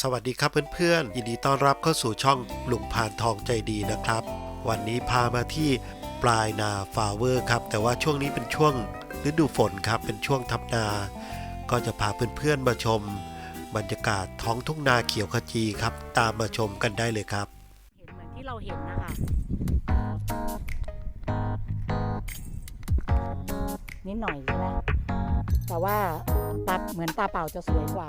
สวัสดีครับเพื่อนๆ ยินดีต้อนรับเข้าสู่ช่องลุงพานทองใจดีนะครับ วันนี้พามาที่ปลายนาฟาเวอร์ครับ แต่ว่าช่วงนี้เป็นช่วงฤดูฝนครับ เป็นช่วงทำนา ก็จะพาเพื่อนๆมาชม บรรยากาศท้องทุ่งนาเขียวขจีครับ ตามมาชมกันได้เลยครับ เห็นเหมือนที่เราเห็นนะคะนิดหน่อยใช่ไหมแต่ว่าตาเหมือนตาเปล่าจะสวยกว่า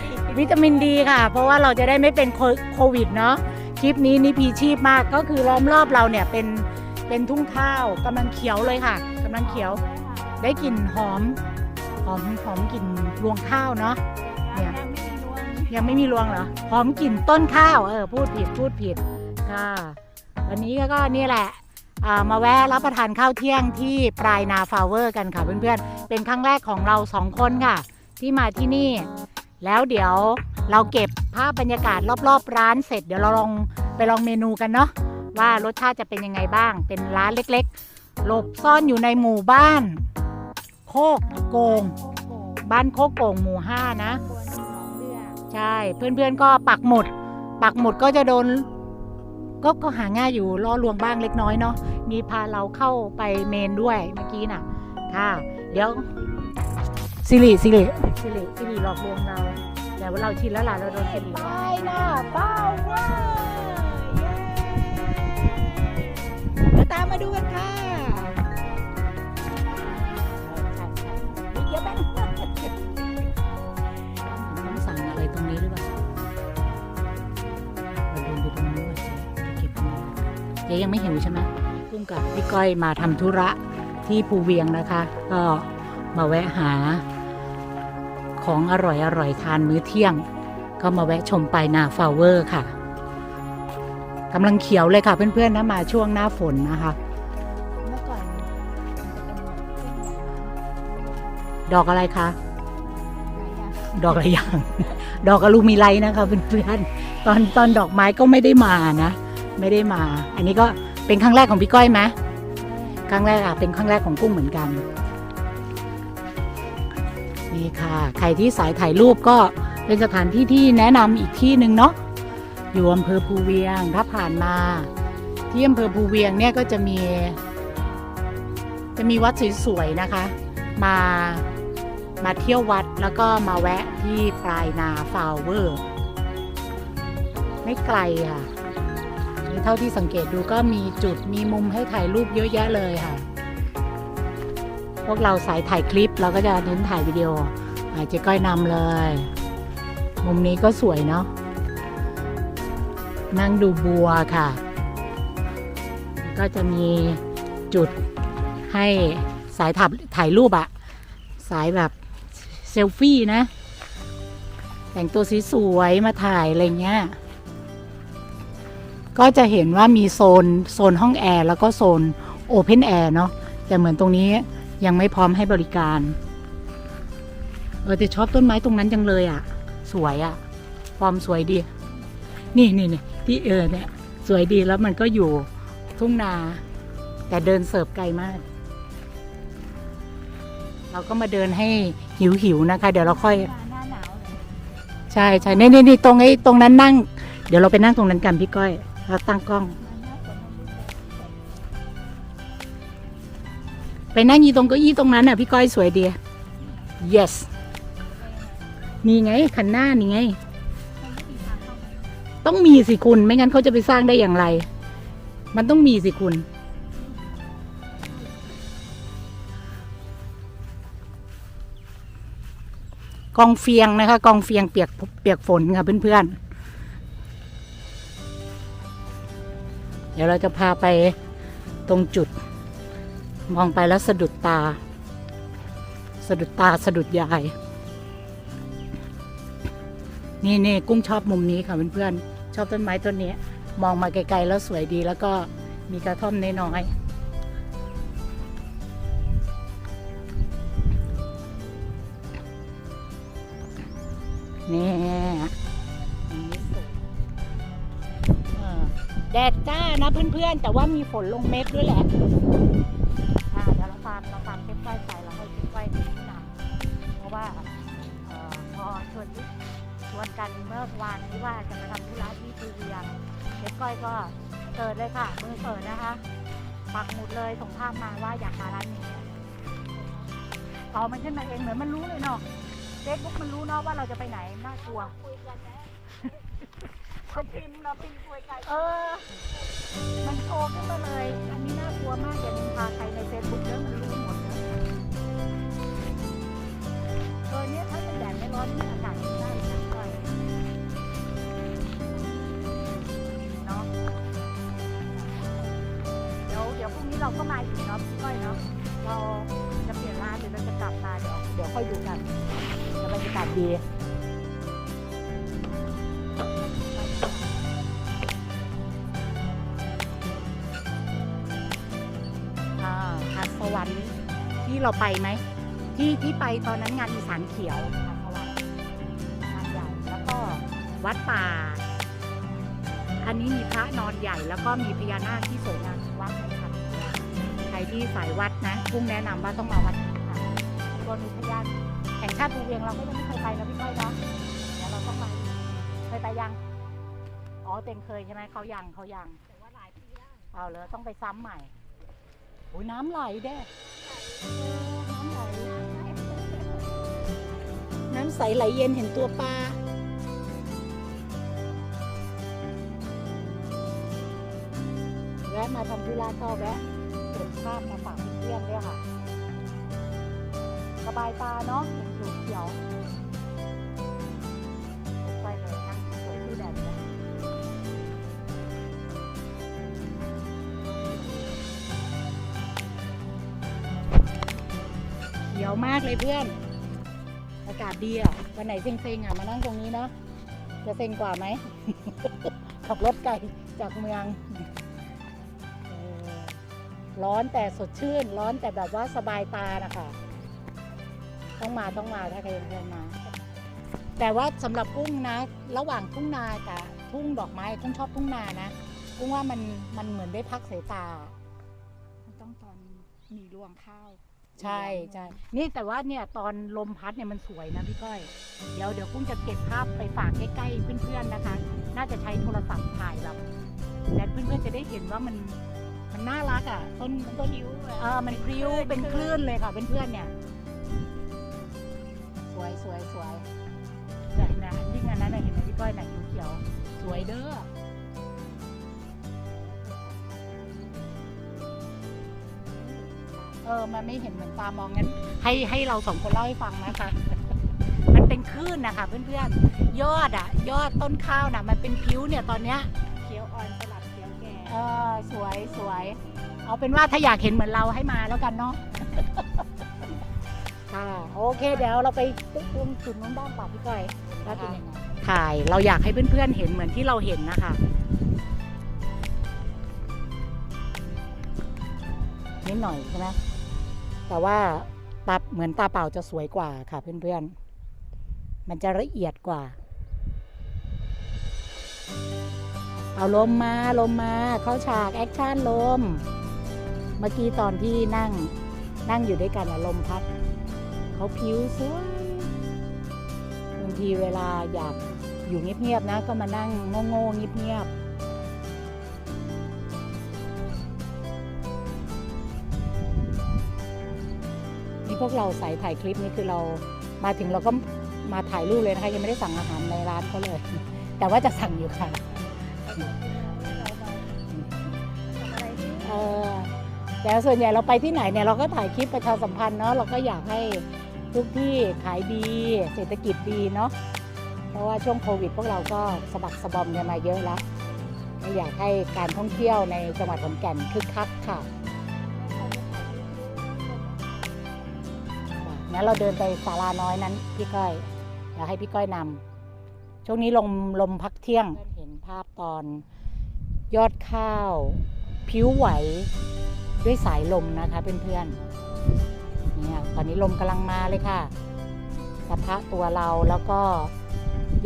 วิตามินดีค่ะ เพราะว่าเราจะได้ไม่เป็นโควิดเนาะคลิปนี้นี่พีชีพมากก็คือล้อมรอบเราเนี่ยเป็นเป็นทุ่งข้าวกำลังเขียวเลยค่ะกำลังเขียว ได้กลิ่นหอมหอมหอมกลิ่นรวงข้าวเนาะเนี่ยยังไม่มีรวงเหรอหอมกลิ่นต้นข้าวเออพูดผิดพูดผิดค่ะวันนี้ก็นี่แหละามาแวะรับประทานข้าวเที่ยงที่ปลายนาฟลาเวอร์กันค่ะเพื่อนๆ เป็นครั้งแรกของเราสองคนค่ะ ที่มาที่นี่ แล้วเดี๋ยวเราเก็บภาพบรรยากาศรอบๆ ร้านเสร็จเดี๋ยวเราลองไปลองเมนูกันเนาะว่ารสชาติจะเป็นยังไงบ้าง เป็นร้านเล็กๆ หลบซ่อนอยู่ในหมู่บ้าน โคกโกง บ้านโคกโกงหมู่ห้านะ ใช่เพื่อนๆก็ปักหมุด ปักหมุดก็จะโดน ก็ก็หาง่ายอยู่ล่อลวงบ้างเล็กน้อยเนาะมีพาเราเข้าไปเมนด้วยเมื่อกี้น่ะ ค่ะ เดี๋ยว สิริสิริสิริสิริหลอกลวงเรา แต่ว่าเราชินแล้วล่ะเราโดนสิริไปนะเป้าเว้ยมาตามมาดูกันค่ะใช่ใช่มีเยอะแป๊บต้องสั่งอะไรตรงนี้หรือเปล่าเราเดินไปตรงนู้นก่อนเจ๊จะเก็บอันนี้เจ๊ยังไม่หิวใช่ไหมกุ้งกับพี่ก้อยมาทำธุระที่ภูเวียงนะคะ ก็ มาแวะหา ของอร่อยอร่อยทานมื้อเที่ยง ก็มาแวะชมไปนาฟลาเวอร์ค่ะกำลังเขียวเลยค่ะเพื่อนๆนะมาช่วงหน้าฝนนะคะเมื่อก่อนดอกอะไรคะดอกอะไรอย่าง ดอกอลูมิไลนะคะเพื่อนๆตอนตอนดอกไม้ก็ไม่ได้มานะ ไม่ได้มา อันนี้ก็เป็นครั้งแรกของพี่ก้อยไหมครั้งแรกอะเป็นครั้งแรกของกุ้งเหมือนกัน นี่ค่ะ ใครที่สายถ่ายรูปก็เป็นสถานที่ที่แนะนำอีกที่หนึ่งเนาะอยู่อำเภอภูเวียงถ้าผ่านมาที่อำเภอภูเวียงเนี่ยก็จะมี จะมีวัดสวยๆนะคะ มามาเที่ยววัดแล้วก็มาแวะที่ปลายนาฟาวเวอร์ ไม่ไกลค่ะเท่าที่สังเกตดูก็มีจุดมีมุมให้ถ่ายรูปเยอะแยะเลยค่ะ พวกเราสายถ่ายคลิปเราก็จะเน้นถ่ายวิดีโออะเจ๊ก้อยนำเลย มุมนี้ก็สวยเนาะนั่งดูบัวค่ะ ก็จะมีจุดให้สายถ่ายถ่ายรูปอะสายแบบเซลฟี่นะ แต่งตัวสวยมาถ่ายอะไรเงี้ย ก็จะเห็นว่ามีโซน โซนห้องแอร์ แล้วก็โซนโอเพนแอร์เนาะแต่เหมือนตรงนี้ ยังไม่พร้อมให้บริการ เออแต่ชอบต้นไม้ตรงนั้นจังเลยอะ่ะ สวยอะ่ะความสวยดี นี่นี่นี่ที่เออเนี่ย สวยดีแล้วมันก็อยู่ทุ่งนา แต่เดินเสิร์ฟไกลมาก เราก็มาเดินให้หิวหิวนะคะ เดี๋ยวเราค่อย ใช่ใช่นี่นี่นี่ตรงไอ้ตรงนั้นนั่ง เดี๋ยวเราไปนั่งตรงนั้นกันพี่ก้อยเราตั้งกล้อง ไปนั่งยีตรงเก้าอี้ตรงนั้นน่ะพี่ก้อยสวยดี yes นี่ไงคันหน้านี่ไง ต้องมีสิคุณ ไม่งั้นเขาจะไปสร้างได้อย่างไร มันต้องมีสิคุณ กองเฟียงนะคะ กองเฟียงเปียกเปียกฝนค่ะเพื่อนๆ เดี๋ยวเราจะพาไปตรงจุด มองไปแล้วสะดุดตา สะดุดตาสะดุดยาย นี่นี่กุ้งชอบมุมนี้ค่ะเพื่อนๆชอบต้นไม้ต้นนี้ มองมาไกลๆแล้วสวยดีแล้วก็มีกระท่อมน้อยๆนี่แดดจ้านะเพื่อนๆ แต่ว่ามีฝนลงเม็ดด้วยแหละ เดี๋ยวเราตามเราตามใกล้ๆไปเราให้ใกล้ๆที่นำเพราะว่าเอ่อพอชวนชวนกันเมื่อวานนี้ว่าจะมาทำธุระที่ภูเวียงเด็กก้อยก็เกิดเลยค่ะมือเปิดนะคะปักหมุดเลยส่งภาพมาว่าอยากมาร้านนี้ต่อมันขึ้นมาเองเหมือนมันรู้เลยเนาะเฟซบุ๊กมันรู้เนาะว่าเราจะไปไหนน่ากลัวคุยกันนะเขาพิมพ์เราพิมพ์คุยกันเออ มันโชว์ขึ้นมาเลย อันนี้น่ากลัวมากอย่านินทาใครในเฟซบุ๊กเยอะมันรู้ เออเนี่ยถ้าเป็นแดดไม่ร้อนนี่อากาศดีมากเลยนะก้อยเนาะเดี๋ยวเดี๋ยวพรุ่งนี้เราก็มาอีกเนาะพี่ก้อยเนาะเราจะเปลี่ยนร้านหรือเราจะกลับมาเดี๋ยวเดี๋ยวค่อยดูกันเดี๋ยวบรรยากาศดีอ่าหาดสวรรค์ที่เราไปไหม ที่ที่ไปตอนนั้นงานอีสานเขียวงานใหญ่แล้วก็วัดป่า อันนี้มีพระนอนใหญ่ แล้วก็มีพญานาคที่สวยงามวัดเลยค่ะใครที่สายวัดนะกุ้งแนะนำว่าต้องมาวัดนี้ค่ะตัวมีพญานแห่งชาติภูเวียงเราก็ยังไม่เคยไปนะพี่ก้อยเนาะเดี๋ยวเราต้องไปเคยไปยังอ๋อเต็งเคยใช่ไหมเขายังเขายังแต่ว่าหลายปีแล้วเอาเลยต้องไปซ้ำใหม่โอ้ยน้ำไหลเด้ำใสไหลเย็นเห็นตัวปลาแวะมาทำธุระก็แวะเก็บภาพมาฝากเพื่อนด้วยค่ะ สบายตาเนาะเห็นผิวเขียวไปเลยนั่งสวยชื่แดดเลยเขียวมากเลยเพื่อนากาศดีอะวันไหนเซ็งๆอะมานั่งตรงนี้เนาะจะเซ็งกว่าไหม ขับรถไกลจากเมืองร้อนแต่สดชื่น ร้อนแต่แบบว่าสบายตานะคะต้องมาต้องมาถ้าใครเพื่อนมา แต่ว่าสำหรับกุ้งนะ ระหว่างทุ่งนากับทุ่งดอกไม้กุ้งชอบทุ่งนานะกุ้งว่ามันมันเหมือนได้พักสายตา มันต้องตอนมีรวงข้าว ใช่ใช่นี่แต่ว่าเนี่ยตอนลมพัดเนี่ยมันสวยนะพี่ก้อย เดี๋ยวเดี๋ยวกุ้งจะเก็บภาพไปฝากใกล้ๆเพื่อนๆนะคะ น่าจะใช้โทรศัพท์ถ่ายแบบและเพื่อนๆจะได้เห็นว่ามันมันน่ารักอะต้นต้นคิ้วอะเออมันพริ้วเป็นคลื่นเลยค่ะเพื่อนๆเนี่ย สวยสวยสวยเนี่ยนะยิ่งอันนั้นน่ะเห็นไหมพี่ก้อยน่ะเขียวๆสวยเด้อ ออมันไม่เห็นเหมือนตามองงั้น ให้ให้เราสองคนเล่าให้ฟังนะคะ มันเป็นคลื่นนะคะเพื่อนๆ ยอดอะยอดต้นข้าวน่ะ มันเป็นผิวเนี่ยตอนเนี้ยเขียวอ่อนสลับเขียวแก่เออสวยสวยเอาเป็นว่าถ้าอยากเห็นเหมือนเราให้มาแล้วกันเนาะค่ะโอเคเดี๋ยวเราไปตรงจุดนู้นบ้างป่ะพี่ก้อยว่าเป็นยังไงถ่ายเราอยากให้เพื่อนๆเห็นเหมือนที่เราเห็นนะคะนิดหน่อยใช่ไหม แต่ว่าตาเหมือนตาเปล่าจะสวยกว่าค่ะเพื่อนๆ มันจะละเอียดกว่า เอาลมมาลมมาเข้าฉากแอคชั่นลม เมื่อกี้ตอนที่นั่งนั่งอยู่ด้วยกันอะลมพัดเขาผิวสวยบางทีเวลาอยากอยู่เงียบๆนะ ก็มานั่งโง่ๆเงียบๆ พวกเราสายถ่ายคลิปนี่คือเรามาถึงเราก็มาถ่ายรูปเลยนะคะยังไม่ได้สั่งอาหารในร้านเขาเลย แต่ว่าจะสั่งอยู่ค่ะอะไรที่เออแต่ส่วนใหญ่เราไปที่ไหนเนี่ยเราก็ถ่ายคลิปประชาสัมพันธ์เนาะเราก็อยากให้ทุกที่ขายดี เศรษฐกิจดีเนาะเพราะว่าช่วงโควิด พวกเราก็สะบักสะบอมกันมาเยอะแล้วก็อยากให้การท่องเที่ยวในจังหวัดขอนแก่นคึกคักค่ะ งั้นเราเดินไปศาลาน้อยนั้น พี่ก้อยอยากให้พี่ก้อยนำช่วงนี้ลมลมพักเที่ยงเห็นภาพตอนยอดข้าว ผิวไหวด้วยสายลมนะคะเพื่อนๆเนี่ยตอนนี้ลมกำลังมาเลยค่ะสะพะตัวเราแล้วก็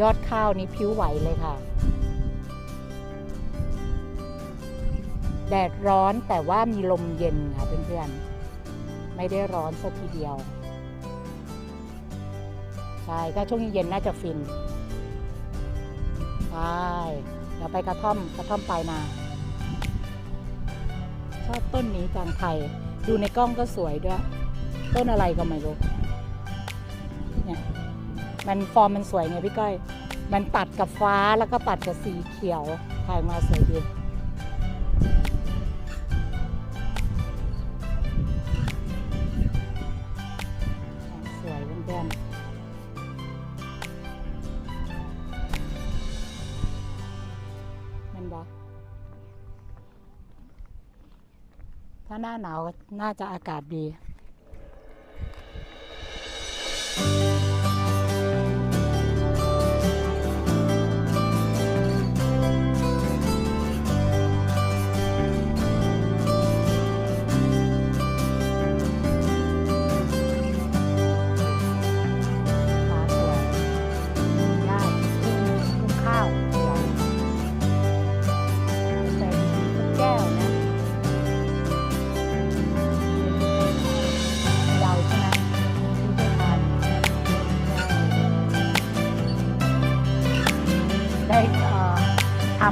ยอดข้าวนี้ผิวไหวเลยค่ะ แดดร้อนแต่ว่ามีลมเย็นค่ะเพื่อนๆ ไม่ได้ร้อนสักทีเดียว ใช่ถ้าช่วงเย็นน่าจะฟินใช่เดี๋ยวไปกระท่อมกระท่อมปลายนา ชอบต้นนี้จังไทย ดูในกล้องก็สวยด้วย ต้นอะไรก็ไม่รู้เนี่ยมันฟอร์มมันสวยไงพี่ก้อย มันตัดกับฟ้าแล้วก็ตัดกับสีเขียวถ่ายมาสวยดี ถ้าหน้าหนาวน่าจะอากาศดี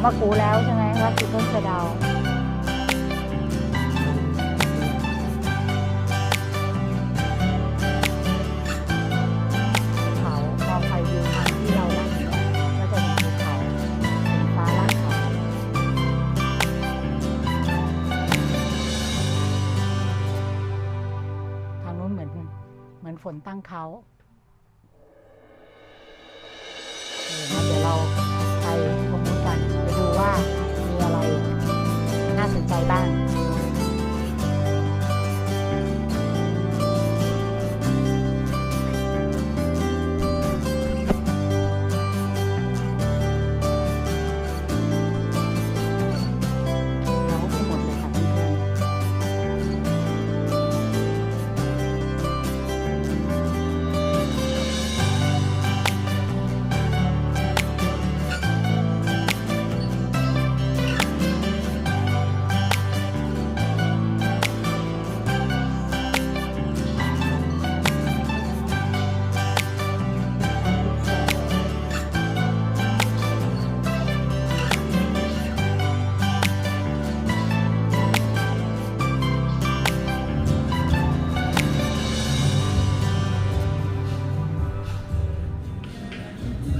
มากูแล้วใช่ไหมว่าคือต้นสะเดาเขามองไ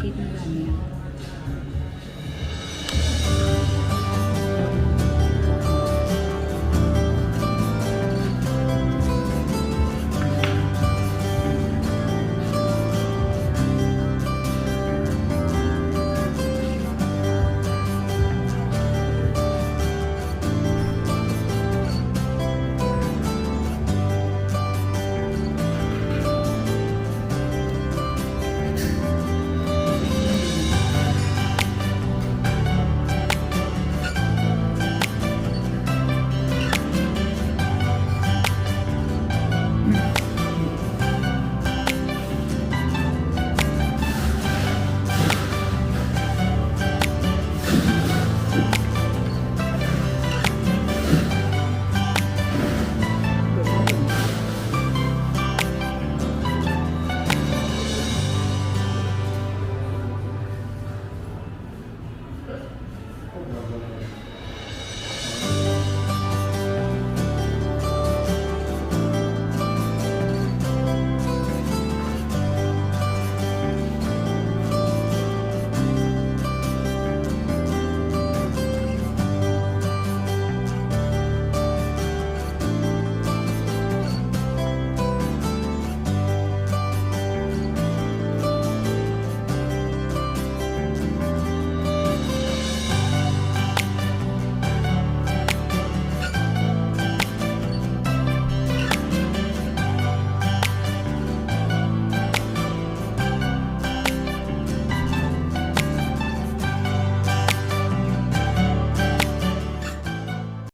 ๆที่เ